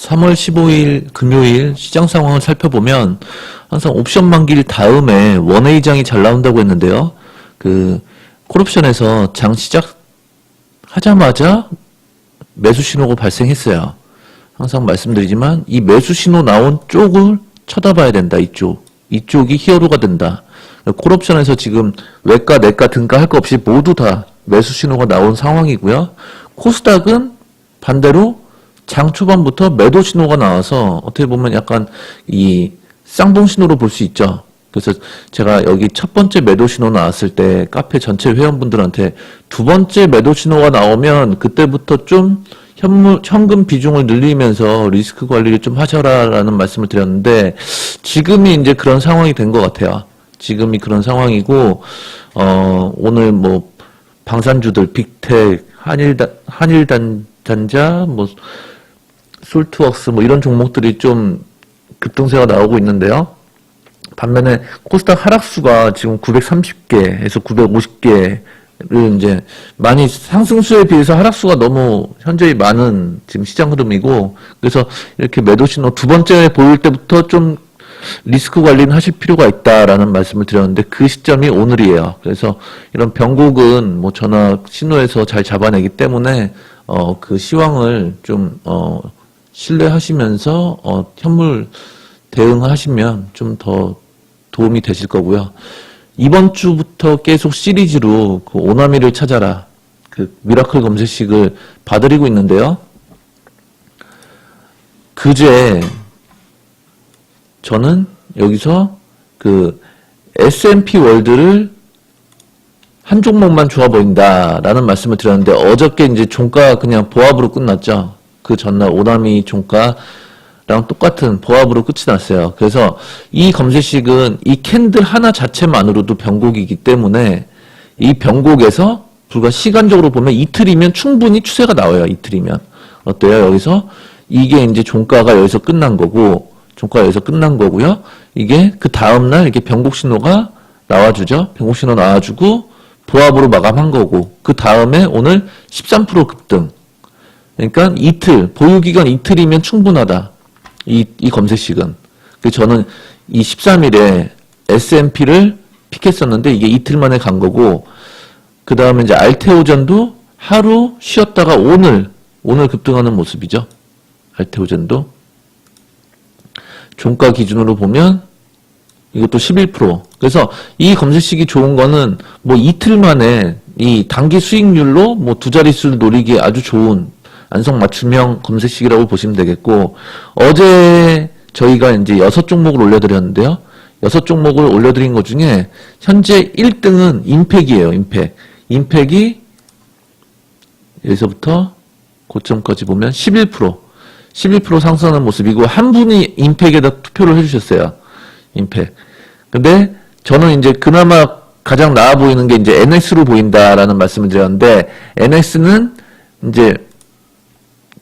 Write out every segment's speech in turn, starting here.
3월 15일 금요일 시장 상황을 살펴보면 항상 옵션 만기일 다음에 원웨이장이 잘 나온다고 했는데요. 그 콜옵션에서 장 시작하자마자 매수 신호가 발생했어요. 항상 말씀드리지만 이 매수 신호 나온 쪽을 쳐다봐야 된다. 이쪽. 이쪽이 히어로가 된다. 콜옵션에서 지금 외가, 내가, 등가 할 거 없이 모두 다 매수 신호가 나온 상황이고요. 코스닥은 반대로 장 초반부터 매도 신호가 나와서 어떻게 보면 약간 이 쌍봉 신호로 볼 수 있죠. 그래서 제가 여기 첫 번째 매도 신호 나왔을 때 카페 전체 회원분들한테 두 번째 매도 신호가 나오면 그때부터 좀 현물, 현금 비중을 늘리면서 리스크 관리를 좀 하셔라라는 말씀을 드렸는데 지금이 이제 그런 상황이 된 것 같아요. 지금이 그런 상황이고 어 오늘 뭐 방산주들 빅텍 한일단 한일단 단자 뭐 솔트웍스 뭐 이런 종목들이 좀 급등세가 나오고 있는데요. 반면에 코스닥 하락수가 지금 930개에서 950개를 이제 많이 상승수에 비해서 하락수가 너무 현저히 많은 지금 시장 흐름이고 그래서 이렇게 매도 신호 두 번째 보일 때부터 좀 리스크 관리는 하실 필요가 있다라는 말씀을 드렸는데 그 시점이 오늘이에요. 그래서 이런 변곡은 뭐 전화 신호에서 잘 잡아내기 때문에 어 그 시황을 좀어 신뢰하시면서 어 현물 대응하시면 좀 더 도움이 되실 거고요. 이번 주부터 계속 시리즈로 그 오나미를 찾아라 그 미라클 검색식을 봐드리고 있는데요. 그제 저는 여기서 그 S&P 월드를 한 종목만 좋아 보인다라는 말씀을 드렸는데 어저께 이제 종가 그냥 보합으로 끝났죠. 그 전날 오나미 종가랑 똑같은 보합으로 끝이 났어요. 그래서 이 검색식은 이 캔들 하나 자체만으로도 변곡이기 때문에 이 변곡에서 불과 시간적으로 보면 이틀이면 충분히 추세가 나와요. 이틀이면 어때요? 여기서 이게 이제 종가가 여기서 끝난 거고 종가 여기서 끝난 거고요. 이게 그 다음 날 이렇게 변곡 신호가 나와주죠. 변곡 신호 나와주고 보합으로 마감한 거고 그 다음에 오늘 13% 급등. 그러니까 이틀 보유 기간 이틀이면 충분하다. 이, 이 검색식은. 그 저는 이 13일에 S&P를 픽했었는데 이게 이틀 만에 간 거고 그 다음에 이제 알테오전도 하루 쉬었다가 오늘 오늘 급등하는 모습이죠. 알테오전도 종가 기준으로 보면 이것도 11%. 그래서 이 검색식이 좋은 거는 뭐 이틀 만에 이 단기 수익률로 뭐 두 자릿수를 노리기에 아주 좋은 안성 맞춤형 검색식이라고 보시면 되겠고 어제 저희가 이제 여섯 종목을 올려드렸는데요. 여섯 종목을 올려드린 것 중에 현재 1등은 임팩이에요. 임팩. 임팩이 여기서부터 고점까지 보면 11%. 11% 상승하는 모습이고 한 분이 임팩에다 투표를 해주셨어요. 임팩. 근데 저는 이제 그나마 가장 나아 보이는 게 이제 NX로 보인다라는 말씀을 드렸는데 NX는 이제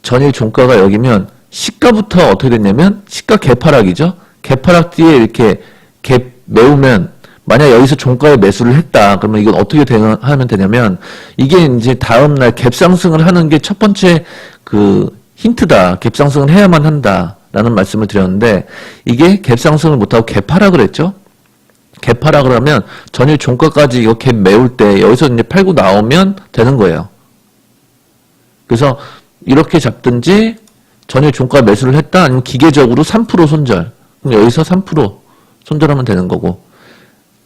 전일 종가가 여기면 시가부터 어떻게 됐냐면 시가 개파락이죠. 개파락 뒤에 이렇게 갭 메우면 만약 여기서 종가에 매수를 했다 그러면 이건 어떻게 되는, 하면 되냐면 이게 이제 다음 날 갭 상승을 하는 게 첫 번째 그 힌트다. 갭 상승을 해야만 한다 라는 말씀을 드렸는데 이게 갭 상승을 못하고 개파락을 했죠. 개파락을 하면 전일 종가까지 이거 갭 메울 때 여기서 이제 팔고 나오면 되는 거예요. 그래서 이렇게 잡든지 전일 종가 매수를 했다 아니면 기계적으로 3% 손절. 그럼 여기서 3% 손절하면 되는 거고.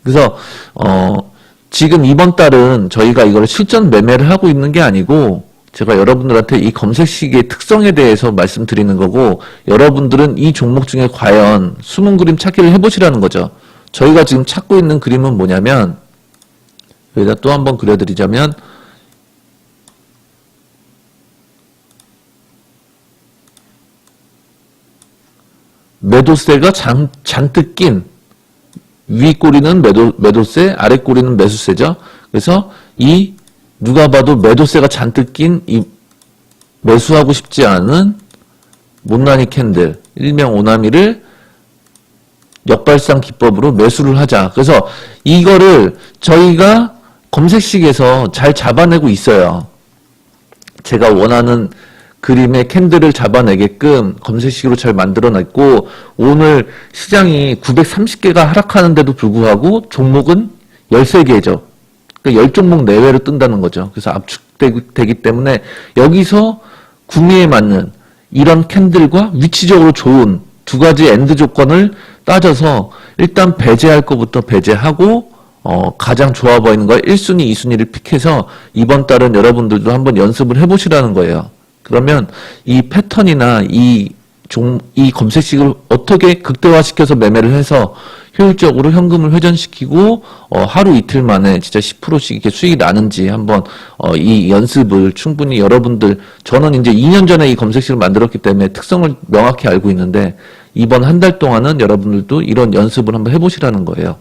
그래서 어 지금 이번 달은 저희가 이걸 실전 매매를 하고 있는 게 아니고 제가 여러분들한테 이 검색식의 특성에 대해서 말씀드리는 거고 여러분들은 이 종목 중에 과연 숨은 그림 찾기를 해보시라는 거죠. 저희가 지금 찾고 있는 그림은 뭐냐면 여기다 또 한번 그려드리자면 매도세가 잔, 잔뜩 낀 위 꼬리는 매도, 매도세, 아래 꼬리는 매수세죠. 그래서 이 누가 봐도 매도세가 잔뜩 낀 이 매수하고 싶지 않은 못난이 캔들, 일명 오나미를 역발상 기법으로 매수를 하자. 그래서 이거를 저희가 검색식에서 잘 잡아내고 있어요. 제가 원하는 그림의 캔들을 잡아내게끔 검색식으로 잘 만들어냈고 오늘 시장이 930개가 하락하는데도 불구하고 종목은 13개죠. 그러니까 10종목 내외로 뜬다는 거죠. 그래서 압축되기 때문에 여기서 구미에 맞는 이런 캔들과 위치적으로 좋은 두 가지 엔드 조건을 따져서 일단 배제할 것부터 배제하고 어, 가장 좋아 보이는 거 1순위, 2순위를 픽해서 이번 달은 여러분들도 한번 연습을 해보시라는 거예요. 그러면 이 패턴이나 이 종, 이 검색식을 어떻게 극대화시켜서 매매를 해서 효율적으로 현금을 회전시키고 어, 하루 이틀 만에 진짜 10%씩 이렇게 수익이 나는지 한번 어, 이 연습을 충분히 여러분들 저는 이제 2년 전에 이 검색식을 만들었기 때문에 특성을 명확히 알고 있는데 이번 한 달 동안은 여러분들도 이런 연습을 한번 해보시라는 거예요.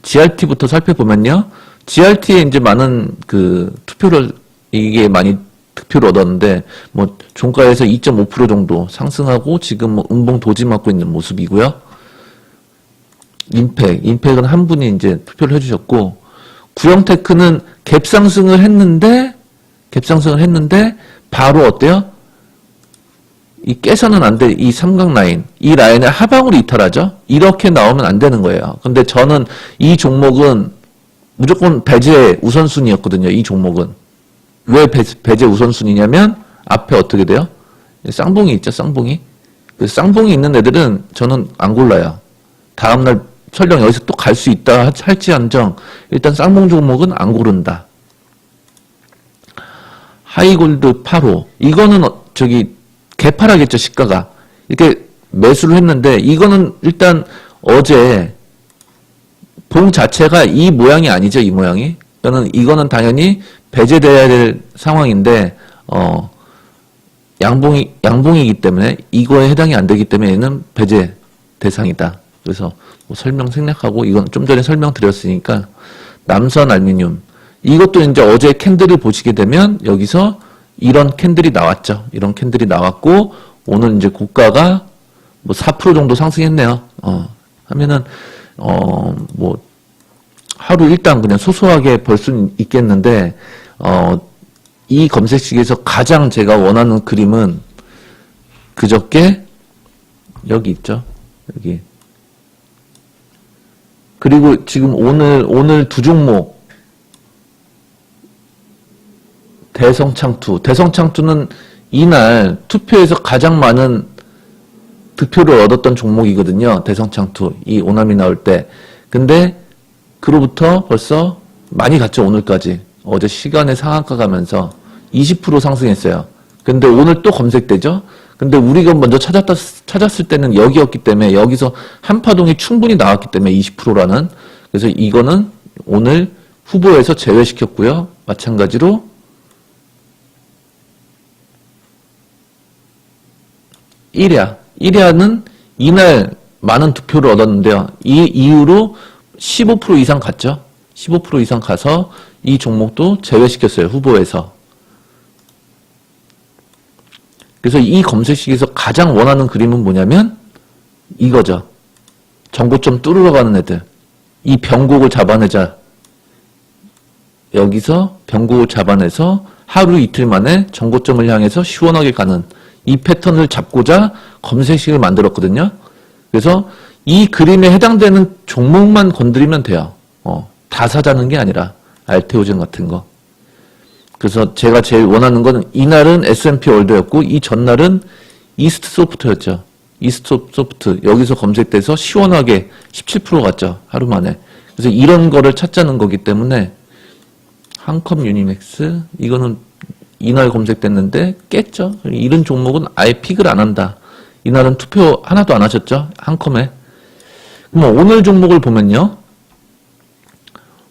GRT부터 살펴보면요. GRT에 이제 많은 그 투표를 이게 많이 득표를 얻었는데 뭐 종가에서 2.5% 정도 상승하고 지금 뭐 음봉 도지 맞고 있는 모습이고요. 임팩, 임팩은 한 분이 이제 투표를 해주셨고 구형테크는 갭 상승을 했는데 갭 상승을 했는데 바로 어때요? 이 깨서는 안 돼. 이 삼각 라인. 이 라인을 하방으로 이탈하죠? 이렇게 나오면 안 되는 거예요. 근데 저는 이 종목은 무조건 배제 우선순위였거든요. 이 종목은. 왜 배, 배제 우선순위냐면 앞에 어떻게 돼요? 쌍봉이 있죠, 쌍봉이. 그 쌍봉이 있는 애들은 저는 안 골라요. 다음날 설령 여기서 또 갈 수 있다 할지언정 일단 쌍봉 종목은 안 고른다. 하이골드 8호 이거는 어- 저기 개파라겠죠 시가가 이렇게 매수를 했는데 이거는 일단 어제 봉 자체가 이 모양이 아니죠 이 모양이 저는 이거는 당연히 배제돼야 될 상황인데 어 양봉이 양봉이기 때문에 이거에 해당이 안 되기 때문에 얘는 배제 대상이다 그래서 뭐 설명 생략하고 이건 좀 전에 설명드렸으니까 남선 알루미늄 이것도 이제 어제 캔들을 보시게 되면 여기서 이런 캔들이 나왔죠. 이런 캔들이 나왔고 오늘 이제 고가가 뭐 4% 정도 상승했네요. 어, 하면은 어 뭐 하루 일단 그냥 소소하게 벌 수는 있겠는데 어 이 검색식에서 가장 제가 원하는 그림은 그저께 여기 있죠. 여기. 그리고 지금 오늘 오늘 두 종목. 대성창투. 대성창투는 이날 투표에서 가장 많은 득표를 얻었던 종목이거든요. 대성창투. 이 오남이 나올 때. 근데 그로부터 벌써 많이 갔죠 오늘까지 어제 시간의 상한가 가면서 20% 상승했어요. 근데 오늘 또 검색되죠. 근데 우리가 먼저 찾았다, 찾았을 때는 여기였기 때문에 여기서 한 파동이 충분히 나왔기 때문에 20%라는 그래서 이거는 오늘 후보에서 제외시켰고요. 마찬가지로 일야 1야는 이날 많은 득표를 얻었는데요. 이 이후로 15% 이상 갔죠. 15% 이상 가서 이 종목도 제외시켰어요. 후보에서. 그래서 이 검색식에서 가장 원하는 그림은 뭐냐면 이거죠. 정고점 뚫으러 가는 애들. 이 병곡을 잡아내자. 여기서 병곡을 잡아내서 하루 이틀 만에 정고점을 향해서 시원하게 가는 이 패턴을 잡고자 검색식을 만들었거든요. 그래서 이 그림에 해당되는 종목만 건드리면 돼요. 어, 다 사자는 게 아니라 알테오젠 같은 거. 그래서 제가 제일 원하는 거는 이날은 S&P 월드였고 이 전날은 이스트 소프트였죠. 이스트 소프트 여기서 검색돼서 시원하게 17% 갔죠. 하루 만에. 그래서 이런 거를 찾자는 거기 때문에 한컴 유니맥스 이거는 이날 검색됐는데 깼죠. 이런 종목은 아예 픽을 안 한다. 이날은 투표 하나도 안 하셨죠? 한컴에. 그럼 오늘 종목을 보면요.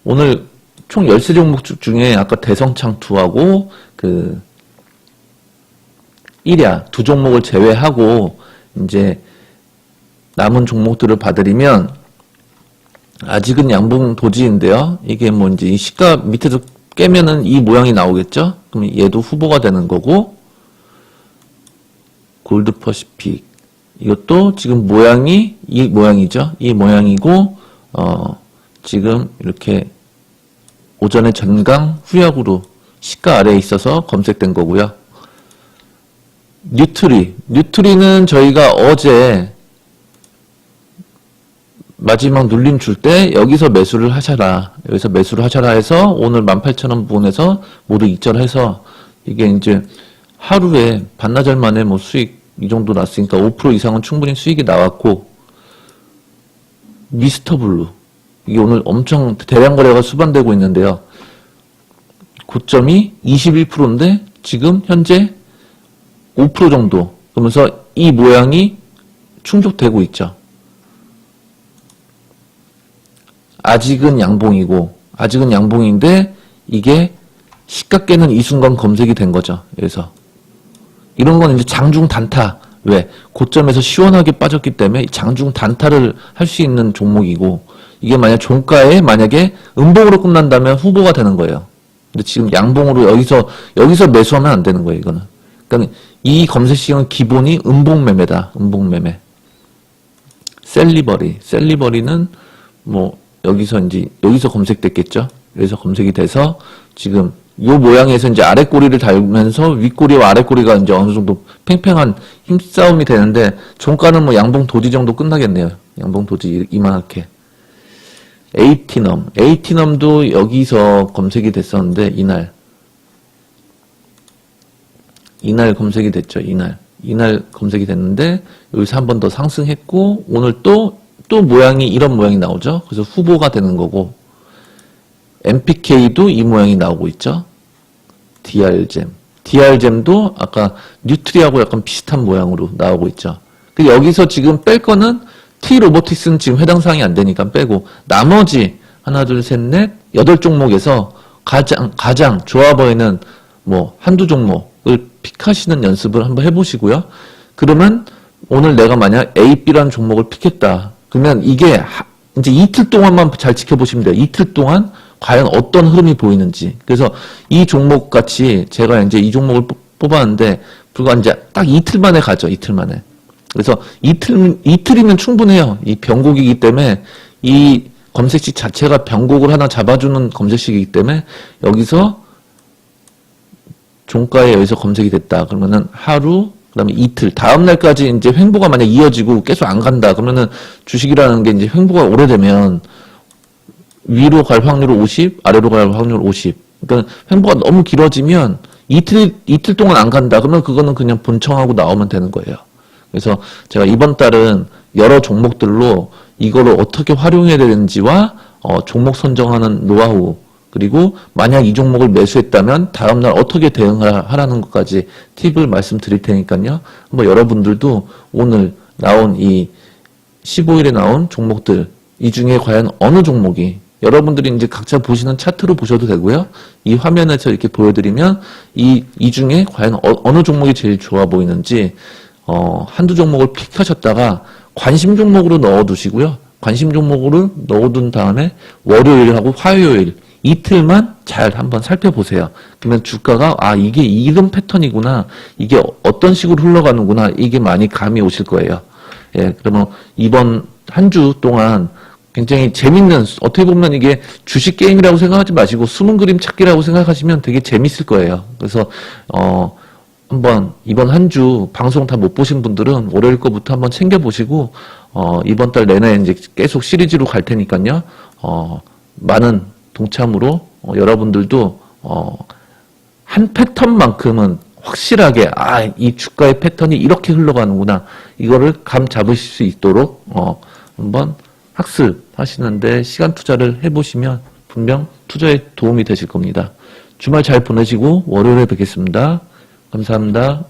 오늘 총 13종목 중- 중에 아까 대성창투하고 그 1야 두 종목을 제외하고 이제 남은 종목들을 봐드리면 아직은 양봉 도지인데요. 이게 뭐 이제 이 시가 밑에서 깨면은 이 모양이 나오겠죠? 그럼 얘도 후보가 되는 거고 골드 퍼시픽 이것도 지금 모양이 이 모양이죠. 이 모양이고 어 지금 이렇게 오전에 전강 후약으로 시가 아래에 있어서 검색된 거고요. 뉴트리. 뉴트리는 저희가 어제 마지막 눌림 줄 때 여기서 매수를 하셔라. 여기서 매수를 하셔라 해서 오늘 18,000원 부분에서 모두 입절해서 이게 이제 하루에 반나절 만에 뭐 수익 이 정도 났으니까 5% 이상은 충분히 수익이 나왔고 미스터 블루. 이게 오늘 엄청 대량 거래가 수반되고 있는데요. 고점이 21%인데 지금 현재 5% 정도. 그러면서 이 모양이 충족되고 있죠. 아직은 양봉이고, 아직은 양봉인데, 이게 시가 깨는 이 순간 검색이 된 거죠. 그래서. 이런 건 이제 장중 단타. 왜? 고점에서 시원하게 빠졌기 때문에 장중 단타를 할 수 있는 종목이고, 이게 만약 종가에 만약에 음봉으로 끝난다면 후보가 되는 거예요. 근데 지금 양봉으로 여기서, 여기서 매수하면 안 되는 거예요, 이거는. 그러니까 이 검색 시장은 기본이 음봉 매매다. 음봉 매매. 셀리버리. 셀리버리는 뭐 여기서 이제 여기서 검색됐겠죠. 그래서 검색이 돼서 지금 요 모양에서 이제 아래 꼬리를 달면서 윗꼬리와 아래 꼬리가 이제 어느 정도 팽팽한 힘싸움이 되는데 종가는 뭐 양봉 도지 정도 끝나겠네요. 양봉 도지 이만하게. 에이티넘. 에이티넘도 여기서 검색이 됐었는데 이날 이날 검색이 됐죠. 이날. 이날 검색이 됐는데 여기서 한 번 더 상승했고 오늘 또또 모양이 이런 모양이 나오죠. 그래서 후보가 되는 거고 MPK도 이 모양이 나오고 있죠. DR잼. DR잼도 아까 뉴트리하고 약간 비슷한 모양으로 나오고 있죠. 그 여기서 지금 뺄 거는 T 로보틱스는 지금 해당 사항이 안 되니까 빼고 나머지 하나 둘 셋 넷 여덟 종목에서 가장 가장 좋아 보이는 뭐 한두 종목을 픽하시는 연습을 한번 해보시고요. 그러면 오늘 내가 만약 A, B라는 종목을 픽했다. 그러면 이게 하- 이제 이틀 동안만 잘 지켜보시면 돼요. 이틀 동안 과연 어떤 흐름이 보이는지. 그래서 이 종목 같이 제가 이제 이 종목을 뽑- 뽑았는데 불과 이제 딱 이틀 만에 가죠. 이틀 만에. 그래서 이틀 이틀이면 충분해요. 이 변곡이기 때문에 이 검색식 자체가 변곡을 하나 잡아주는 검색식이기 때문에 여기서 종가에 여기서 검색이 됐다. 그러면은 하루, 그 다음에 이틀, 다음 날까지 이제 횡보가 만약 이어지고 계속 안 간다. 그러면은 주식이라는 게 이제 횡보가 오래되면 위로 갈 확률 50, 아래로 갈 확률 50. 그러니까 횡보가 너무 길어지면 이틀 이틀 동안 안 간다. 그러면 그거는 그냥 본청하고 나오면 되는 거예요. 그래서 제가 이번 달은 여러 종목들로 이거를 어떻게 활용해야 되는지와 어, 종목 선정하는 노하우 그리고 만약 이 종목을 매수했다면 다음날 어떻게 대응을 하라는 것까지 팁을 말씀드릴 테니까요. 한번 여러분들도 오늘 나온 이 15일에 나온 종목들 이 중에 과연 어느 종목이 여러분들이 이제 각자 보시는 차트로 보셔도 되고요. 이 화면에서 이렇게 보여드리면 이, 이 중에 과연 어, 느 종목이 제일 좋아 보이는지 어, 한두 종목을 픽하셨다가 관심 종목으로 넣어두시고요. 관심 종목으로 넣어둔 다음에 월요일하고 화요일 이틀만 잘 한번 살펴보세요. 그러면 주가가 아 이게 이런 패턴이구나 이게 어떤 식으로 흘러가는구나 이게 많이 감이 오실 거예요. 예, 그러면 이번 한 주 동안 굉장히 재밌는 어떻게 보면 이게 주식 게임이라고 생각하지 마시고 숨은 그림 찾기라고 생각하시면 되게 재밌을 거예요. 그래서 어 한번 이번 한 주 방송 다 못 보신 분들은 월요일 거부터 한번 챙겨 보시고 어 이번 달 내내 이제 계속 시리즈로 갈 테니까요. 어 많은 동참으로 어, 여러분들도 어한 패턴만큼은 확실하게 아 이 주가의 패턴이 이렇게 흘러가는구나 이거를 감 잡으실 수 있도록 어 한번 학습하시는데 시간 투자를 해보시면 분명 투자에 도움이 되실 겁니다. 주말 잘 보내시고 월요일에 뵙겠습니다. 감사합니다.